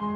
ขอก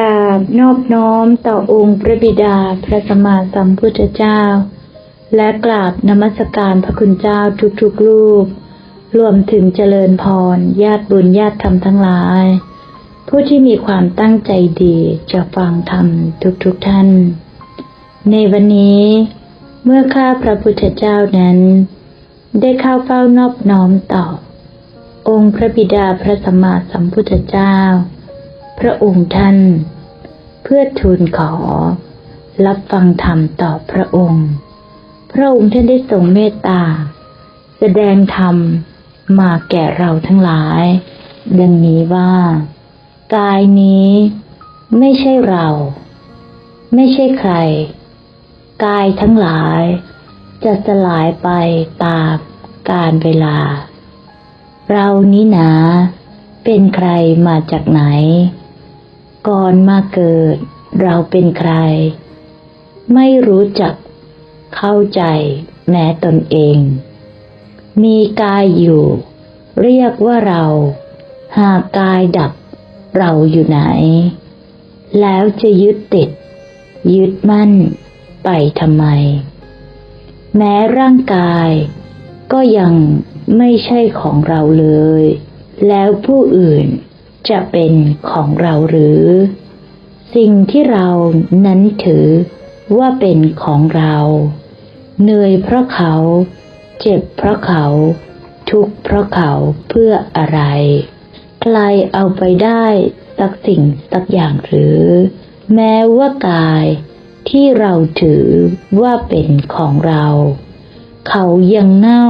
ราบนอบน้อมต่อองค์พระบิดาพระสัมมาสัมพุทธเจ้า และกราบนมัสการพระคุณเจ้าทุกๆรูป รวมถึงเจริญพร ญาติบุญญาติธรรมทั้งหลาย ผู้ที่มีความตั้งใจดีจะฟังธรรมทุกๆท่าน ในวันนี้ เมื่อข้าพระพุทธเจ้านั้น ได้เข้าเฝ้านอบน้อมต่อ องค์พระบิดาพระสัมมาสัมพุทธเจ้า พระองค์ท่าน เพื่อทูลขอ รับฟังธรรมต่อพระองค์ พระองค์ท่านได้ทรงเมตตา แสดงธรรม มาแก่เราทั้งหลาย ดังนี้ว่า กายนี้ ไม่ใช่เรา ไม่ใช่ใคร กายทั้งหลาย จะสลายไปตามกาลเวลา เรานี้หนา เป็นใครมาจากไหน ก่อนมาเกิด เราเป็นใคร ไม่รู้จักเข้าใจแม้ตนเอง มีกายอยู่ เรียกว่าเรา หากกายดับเราอยู่ไหน แล้วจะยึดติด ยึดมั่นไปทำไม แม้ร่างกาย ก็ยังไม่ใช่ของเราเลย แล้วผู้อื่นจะเป็นของเราหรือ สิ่งที่เรานั้นถือว่าเป็นของเรา เหนื่อยเพราะเขา เจ็บเพราะเขา ทุกข์เพราะเขาเพื่ออะไร ใครเอาไปได้สักสิ่งสักอย่างหรือ แม้ว่ากายที่เราถือว่าเป็นของเรา เขายังเน่า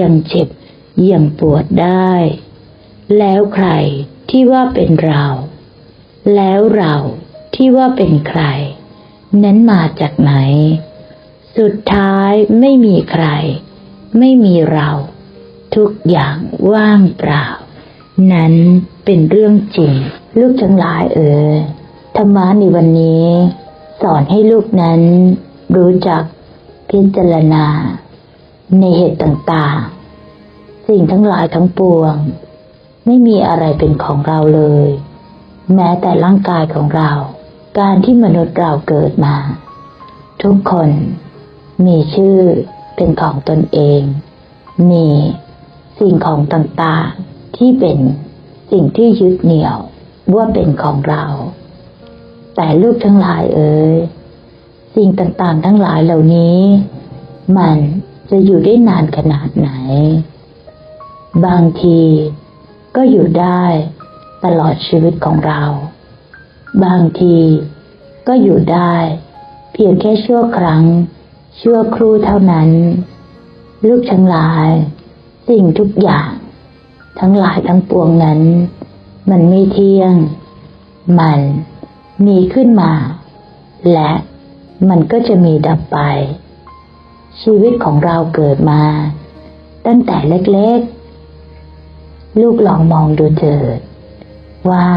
ยังเจ็บ ยังปวดได้ แล้วใครที่ว่าเป็นเรา แล้วเราที่ว่าเป็นใคร นั้นมาจากไหน สุดท้ายไม่มีใคร ไม่มีเรา ทุกอย่างว่างเปล่า นั้นเป็นเรื่องจริง ลูกทั้งหลายเอ๋ยธรรมะในวันนี้ สอนให้ลูกนั้น รู้จักพิจารณา ในเหตุต่างๆ สิ่งทั้งหลายทั้งปวง ไม่มีอะไรเป็นของเราเลย แม้แต่ร่างกายของเรา การที่มนุษย์เราเกิดมา ทุกคนมีชื่อ เป็นของตนเอง มีสิ่งของต่างๆที่เป็นสิ่งที่ยึดเหนี่ยวว่าเป็นของเรา แต่ลูกทั้งหลายเอ๋ยสิ่งต่างๆ ทั้งหลายเหล่านี้ มันจะอยู่ได้นานขนาดไหน บางทีก็อยู่ได้ตลอดชีวิตของเรา บางทีก็อยู่ได้เพียงแค่ชั่วครั้ง ชั่วครู่เท่านั้น ลูกทั้งหลาย สิ่งทุกอย่าง ทั้งหลายทั้งปวงนั้น มันไม่เที่ยง มันมีขึ้นมา และมันก็จะมีดับไป ชีวิตของเราเกิดมา ตั้งแต่เล็กๆ ลูกลองมองดูเถิด ว่า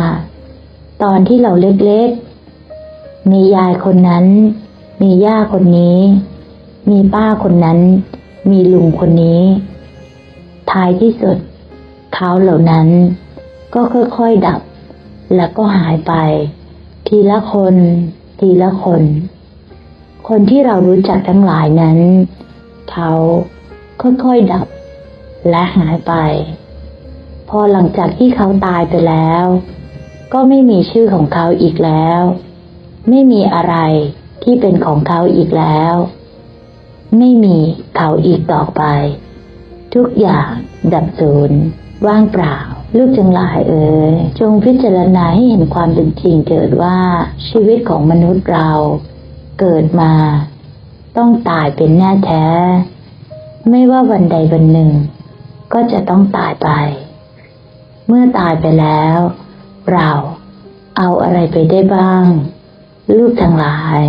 ตอนที่เราเล็กๆ มียายคนนั้น มีย่าคนนี้ มีป้าคนนั้น มีลุงคนนี้ ท้ายที่สุดเขาเหล่านั้น ก็ค่อยๆดับ แล้วก็หายไป ทีละคน ทีละคน คนที่เรารู้จักทั้งหลายนั้น เขาค่อยๆดับ และหายไป พอหลังจากที่เขาตายไปแล้ว ก็ไม่มีชื่อของเขาอีกแล้ว ไม่มีอะไรที่เป็นของเขาอีกแล้ว ไม่มีเขาอีกต่อไป ทุกอย่างดับสูญว่างเปล่า ลูกจังหลายเอ๋ยจงพิจารณาให้เห็นความเป็นจริงเกิดว่าชีวิตของมนุษย์เราเกิดมา ต้องตายเป็นแน่แท้ ไม่ว่าวันใดวันหนึ่ง ก็จะต้องตายไป เมื่อตายไปแล้ว เราเอาอะไรไปได้บ้าง ลูกทั้งหลาย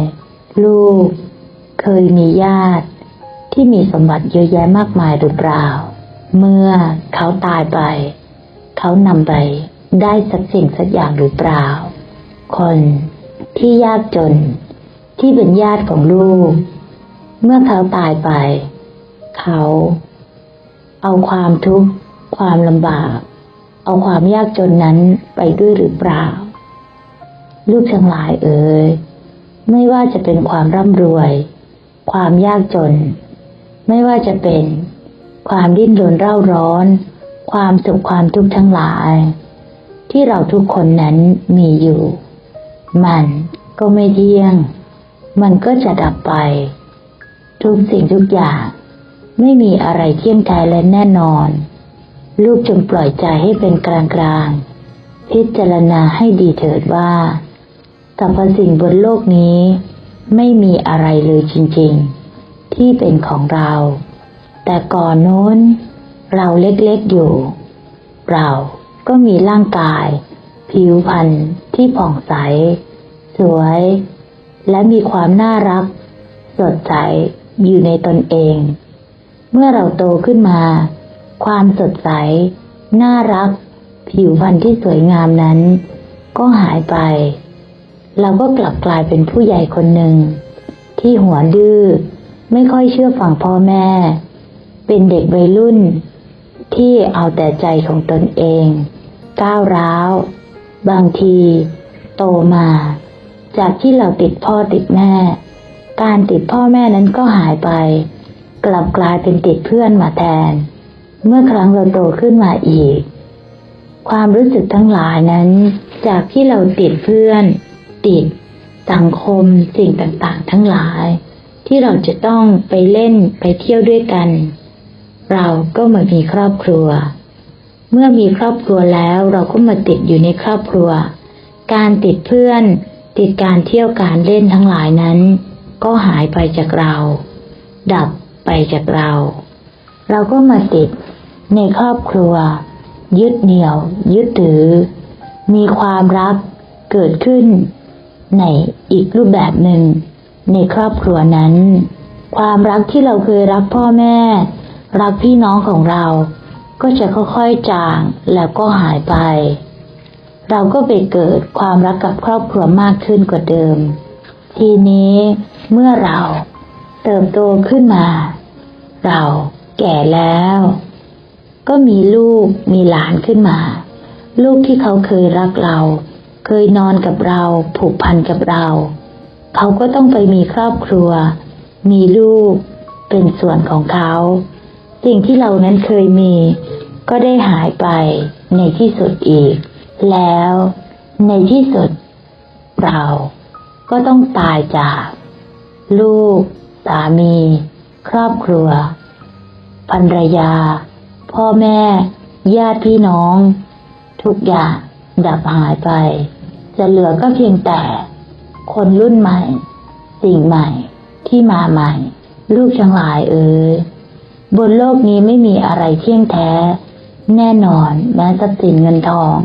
ลูกเคยมีญาติ ที่มีสมบัติเยอะแยะมากมายหรือเปล่า เมื่อเขาตายไป เขานำไปได้สักสิ่งสักอย่างหรือเปล่า คนที่ยากจนที่เป็นญาติของลูก เมื่อเขาตายไป เขา เอาความทุกข์ความลำบาก เอาความยากจนนั้นไปด้วยหรือเปล่า ลูกทั้งหลายเอ่ยไม่ว่าจะเป็นความร่ำรวย ความยากจน ไม่ว่าจะเป็น ความดิ้นรนเร่าร้อน ความสุขความทุกข์ทั้งหลาย ที่เราทุกคนนั้นมีอยู่ มันก็ไม่เที่ยง มันก็จะดับไป ทุกสิ่งทุกอย่าง ไม่มีอะไรเที่ยงแท้และแน่นอน ลูกจงปล่อยใจให้เป็นกลางกลางพิจารณาให้ดีเถิดว่าสรรพสิ่งบนโลกนี้ ไม่มีอะไรเลยจริง ๆ ที่เป็นของเรา แต่ก่อนโน้น เราเล็กๆอยู่ เราก็มีร่างกาย ผิวพรรณที่ผ่องใส สวย และมีความน่ารัก สดใสอยู่ในตนเอง เมื่อเราโตขึ้นมา ความสดใส น่ารัก ผิวพรรณที่สวยงามนั้น ก็หายไป เราก็กลับกลายเป็นผู้ใหญ่คนหนึ่งที่หัวดื้อ ไม่ค่อยเชื่อฟังพ่อแม่ เป็นเด็กวัยรุ่น ที่เอาแต่ใจของตนเอง ก้าวร้าว บางที โตมา จากที่เราติดพ่อติดแม่ การติดพ่อแม่นั้นก็หายไป กลับกลายเป็นติดเพื่อนมาแทน เมื่อครั้งเราโตขึ้นมาอีก ความรู้สึกทั้งหลายนั้น จากที่เราติดเพื่อน ติดสังคมสิ่งต่างๆ ทั้งหลาย ที่เราจะต้องไปเล่นไปเที่ยวด้วยกัน เราก็มามีครอบครัว เมื่อมีครอบครัวแล้วเราก็มาติดอยู่ในครอบครัว การติดเพื่อน ติดการเที่ยวการเล่นทั้งหลายนั้น ก็หายไปจากเรา ดับไปจากเรา เราก็มาติดในครอบครัว ยึดเหนี่ยว ยึดถือ มีความรักเกิดขึ้นในอีกรูปแบบหนึ่ง ในครอบครัวนั้น ความรักที่เราเคยรักพ่อแม่ รักพี่น้องของเรา ก็จะค่อยๆจางแล้วก็หายไป เราก็ไปเกิดความรักกับครอบครัวมากขึ้นกว่าเดิม ทีนี้เมื่อเราเติบโตขึ้นมา เราแก่แล้ว ก็มีลูกมีหลานขึ้นมา ลูกที่เขาเคยรักเรา เคยนอนกับเราผูกพันกับเรา เขาก็ต้องไปมีครอบครัว มีลูก เป็นส่วนของเขา สิ่งที่เรานั้นเคยมี ก็ได้หายไปในที่สุดอีก แล้วในที่สุด เราก็ต้องตายจาก ลูก สามี ครอบครัวภรรยา พ่อแม่ ญาติพี่น้อง ทุกอย่างดับหายไป จะเหลือก็เพียงแต่ คนรุ่นใหม่ สิ่งใหม่ ที่มาใหม่ ลูกทั้งหลายเอ่ยบนโลกนี้ไม่มีอะไรเที่ยงแท้ แน่นอนแม้ทรัพย์สินเงินทอง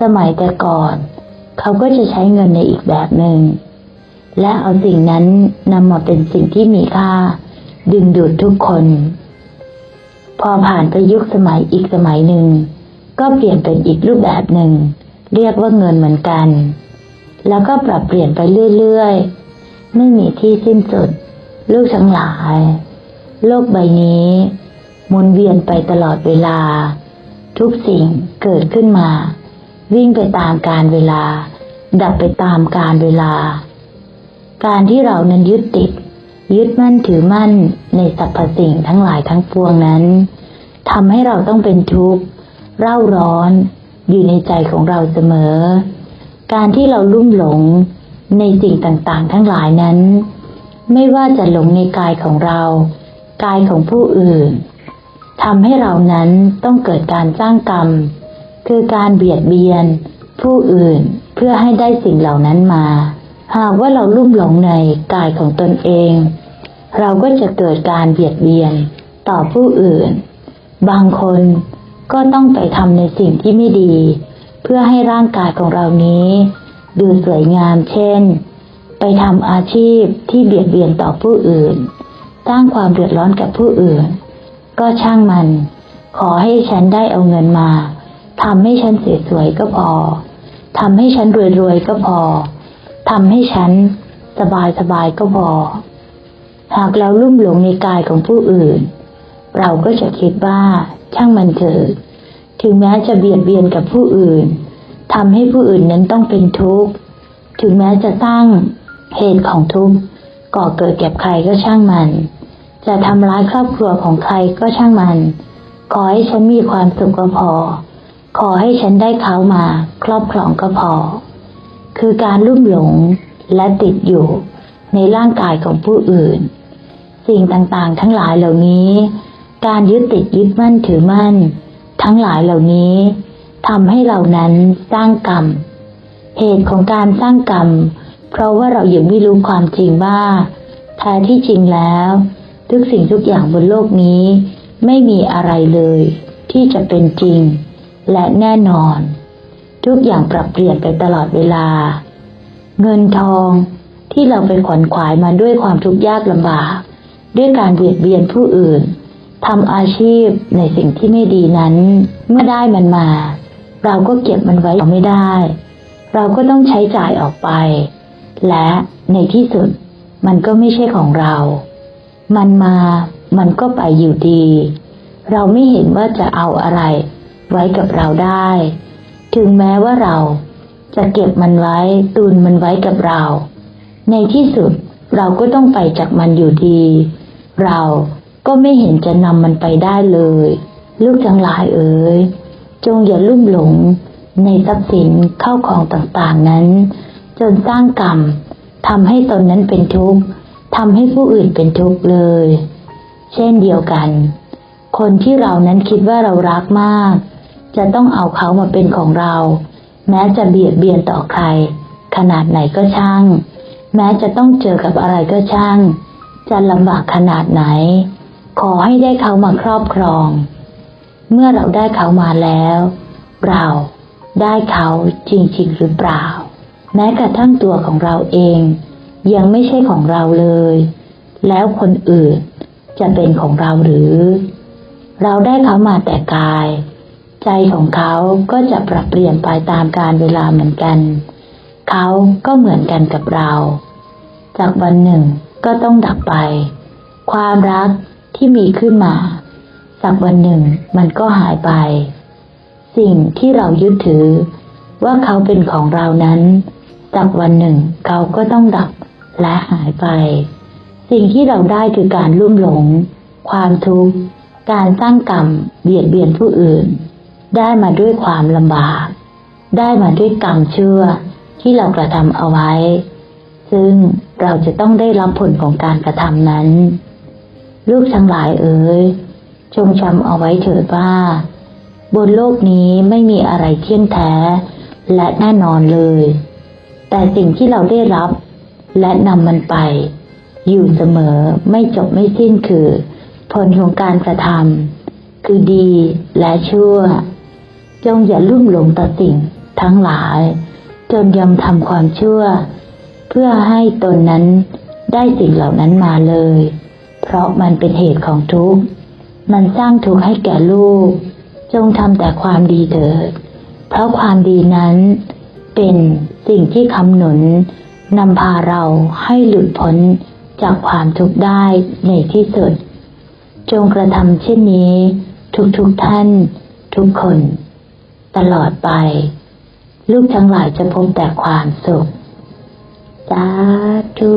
สมัยแต่ก่อน เขาก็จะใช้เงินในอีกแบบหนึ่งและเอาสิ่งนั้นนำมาเป็นสิ่งที่มีค่า ดึงดูดทุกคน พอผ่านไปยุคสมัยอีกสมัยหนึ่ง ก็เปลี่ยนเป็นอีกรูปแบบหนึ่ง เรียกว่าเงินเหมือนกัน แล้วก็ปรับเปลี่ยนไปเรื่อยๆ ไม่มีที่สิ้นสุด ลูกทั้งหลาย โลกใบนี้หมุนเวียนไปตลอดเวลา ทุกสิ่งเกิดขึ้นมา วิ่งไปตามการเวลา ดับไปตามการเวลา การที่เรานั้นยึดติด ยึดมั่นถือมั่นในสรรพสิ่งทั้งหลายทั้งปวงนั้นทำให้เราต้องเป็นทุกข์เร่าร้อนอยู่ในใจของเราเสมอ การที่เราลุ่มหลงในสิ่งต่างๆ ทั้งหลายนั้น ไม่ว่าจะหลงในกายของเรา กายของผู้อื่นทำให้เรานั้นต้องเกิดการสร้างกรรม คือการเบียดเบียน ผู้อื่นเพื่อให้ได้สิ่งเหล่านั้นมา หากว่าเราลุ่มหลงในกายของตนเอง เราก็จะเกิดการเบียดเบียนต่อผู้อื่น บางคนก็ต้องไปทำในสิ่งที่ไม่ดี เพื่อให้ร่างกายของเรานี้ ดูสวยงามเช่น ไปทำอาชีพที่เบียดเบียนต่อผู้อื่น สร้างความเดือดร้อนกับผู้อื่น ก็ช่างมัน ขอให้ฉันได้เอาเงินมาทำให้ฉันสวยๆก็พอทำให้ฉันรวยๆก็พอทำให้ฉันสบายๆก็พอ หากเราลุ่มหลงในกายของผู้อื่น เราก็จะคิดว่าช่างมันเถิด ถึงแม้จะเบียดเบียนกับผู้อื่นทำให้ผู้อื่นนั้นต้องเป็นทุกข์ ถึงแม้จะตั้งเหตุของทุกข์ก่อเกิดแก่ใครก็ช่างมัน จะทำร้ายครอบครัวของใครก็ช่างมัน ขอให้ฉันมีความสุขก็พอ ขอให้ฉันได้เขามาครอบครองก็พอ คือการลุ่มหลงและติดอยู่ในร่างกายของผู้อื่น สิ่งต่างๆ ทั้งหลายเหล่านี้ การยึดติดยึดมั่นถือมั่น ทั้งหลายเหล่านี้ทำให้เรานั้นสร้างกรรม เหตุของการสร้างกรรม เพราะว่าเรายังไม่รู้ความจริงว่าแท้ที่จริงแล้ว ทุกสิ่งทุกอย่างบนโลกนี้ ไม่มีอะไรเลย ที่จะเป็นจริง และแน่นอน ทุกอย่างปรับเปลี่ยนไปตลอดเวลา เงินทองที่เราไปขวนขวายมาด้วยความทุกข์ยากลำบาก ด้วยการเบียดเบียนผู้อื่น ทำอาชีพในสิ่งที่ไม่ดีนั้น เมื่อได้มันมา เราก็เก็บมันไว้ไม่ได้ เราก็ต้องใช้จ่ายออกไป และในที่สุดมันก็ไม่ใช่ของเรา มันมา มันก็ไปอยู่ดี เราไม่เห็นว่าจะเอาอะไร ไว้กับเราได้ ถึงแม้ว่าเราจะเก็บมันไว้ตุนมันไว้กับเรา ในที่สุดเราก็ต้องไปจากมันอยู่ดี เรา ก็ไม่เห็นจะนำมันไปได้เลย ลูกทั้งหลายเอ๋ยจงอย่าลุ่มหลงในทรัพย์สินเข้าของต่างๆนั้น จนสร้างกรรมทำให้ตนนั้นเป็นทุกข์ทำให้ผู้อื่นเป็นทุกข์เลย เช่นเดียวกัน คนที่เรานั้นคิดว่าเรารักมาก จะต้องเอาเขามาเป็นของเรา แม้จะเบียดเบียนต่อใคร ขนาดไหนก็ช่าง แม้จะต้องเจอกับอะไรก็ช่าง จะลำบากขนาดไหน ขอให้ได้เขามาครอบครอง เมื่อเราได้เขามาแล้ว เราได้เขาจริง ๆ หรือเปล่า แม้กระทั่งตัวของเราเอง ยังไม่ใช่ของเราเลย แล้วคนอื่นจะเป็นของเราหรือ เราได้เขามาแต่กาย ใจของเขาก็จะปรับเปลี่ยนไปตามกาลเวลาเหมือนกัน เขาก็เหมือนกันกับเรา จากวันหนึ่งก็ต้องดับไป ความรัก ที่มีขึ้นมาสักวันหนึ่งมันก็หายไป สิ่งที่เรายึดถือ ว่าเขาเป็นของเรานั้นสักวันหนึ่งเขาก็ต้องดับและหายไป สิ่งที่เราได้คือการลุ่มหลง ความทุกข์การสร้างกรรมเบียดเบียนผู้อื่น ได้มาด้วยความลำบาก ได้มาด้วยกรรมเชื่อที่เรากระทำเอาไว้ ซึ่งเราจะต้องได้รับผลของการกระทำนั้น ลูกทั้งหลายเอ๋ยจงจำเอาไว้เถิดว่า บนโลกนี้ไม่มีอะไรเที่ยงแท้ และแน่นอนเลย แต่สิ่งที่เราได้รับ และนำมันไป อยู่เสมอไม่จบไม่สิ้นคือ ผลของการกระทำคือดีและชั่ว จงอย่าลุ่มหลงต่อสิ่งทั้งหลาย จนยอมทำความชั่ว เพื่อให้ตนนั้นได้สิ่งเหล่านั้นมาเลย เพราะมันเป็นเหตุของทุกข์ มันสร้างทุกข์ให้แก่ลูก จงทำแต่ความดีเถิด เพราะความดีนั้นเป็นสิ่งที่คำหนุนนำพาเราให้หลุดพ้นจากความทุกข์ได้ในที่สุด จงกระทำเช่นนี้ ทุกๆทท่าน ทุกคน ตลอดไป ลูกทั้งหลายจะพบแต่ความสุข สาธุ